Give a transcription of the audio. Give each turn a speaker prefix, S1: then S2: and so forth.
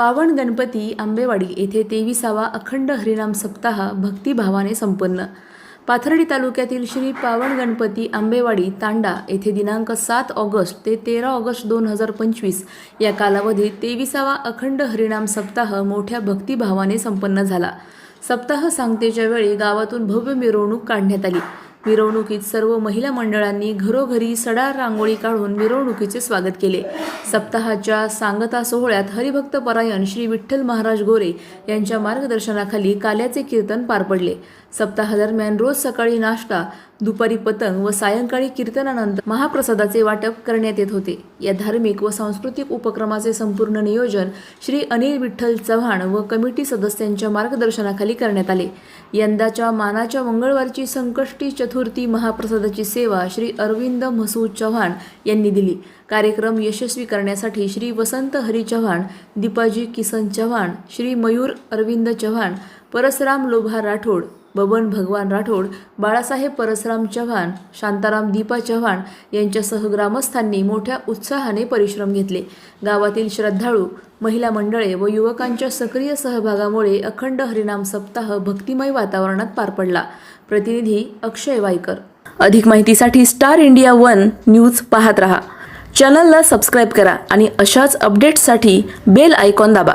S1: पावन गणपती आंबेवाडी येथे तेविसावा अखंड हरिनाम सप्ताह भक्तिभावाने संपन्न. पाथर्डी तालुक्यातील श्री पावन गणपती आंबेवाडी तांडा येथे दिनांक सात ऑगस्ट ते तेरा ऑगस्ट दोन हजार पंचवीस या कालावधीत तेविसावा अखंड हरिनाम सप्ताह मोठ्या भक्तिभावाने संपन्न झाला. सप्ताह सांगतेच्या वेळी गावातून भव्य मिरवणूक काढण्यात आली. मिरवणुकीत सर्व महिला मंडळांनी घरोघरी सडा रांगोळी काढून मिरवणुकीचे स्वागत केले. सप्ताहाच्या सांगता सोहळ्यात हरिभक्त परायण श्री विठ्ठल महाराज गोरे यांच्या मार्गदर्शनाखाली काल्याचे कीर्तन पार पडले. सप्ताहादरम्यान रोज सकाळी नाश्ता दुपारी पतंग व सायंकाळी कीर्तनानंतर महाप्रसादाचे वाटप करण्यात येत होते. या धार्मिक व सांस्कृतिक उपक्रमाचे संपूर्ण नियोजन श्री अनिल विठ्ठल चव्हाण व कमिटी सदस्यांच्या मार्गदर्शनाखाली करण्यात आले. यंदाच्या मानाच्या मंगळवारची संकष्टी चतुर्थी महाप्रसादाची सेवा श्री अरविंद म्हसूद चव्हाण यांनी दिली. कार्यक्रम यशस्वी करण्यासाठी श्री वसंत हरी चव्हाण दीपाजी किसन चव्हाण श्री मयूर अरविंद चव्हाण परसराम लोभा राठोड बबन भगवान राठोड बाळासाहेब परसराम चव्हाण शांताराम दीपा चव्हाण यांच्यासह ग्रामस्थांनी मोठ्या उत्साहाने परिश्रम घेतले. गावातील श्रद्धाळू महिला मंडळे व युवकांच्या सक्रिय सहभागामुळे अखंड हरिनाम सप्ताह भक्तिमय वातावरणात पार पडला. प्रतिनिधी अक्षय वायकर. अधिक माहितीसाठी स्टार इंडिया वन न्यूज पाहत रहा. चॅनलला सबस्क्राईब करा आणि अशाच अपडेट्ससाठी बेल आयकॉन दाबा.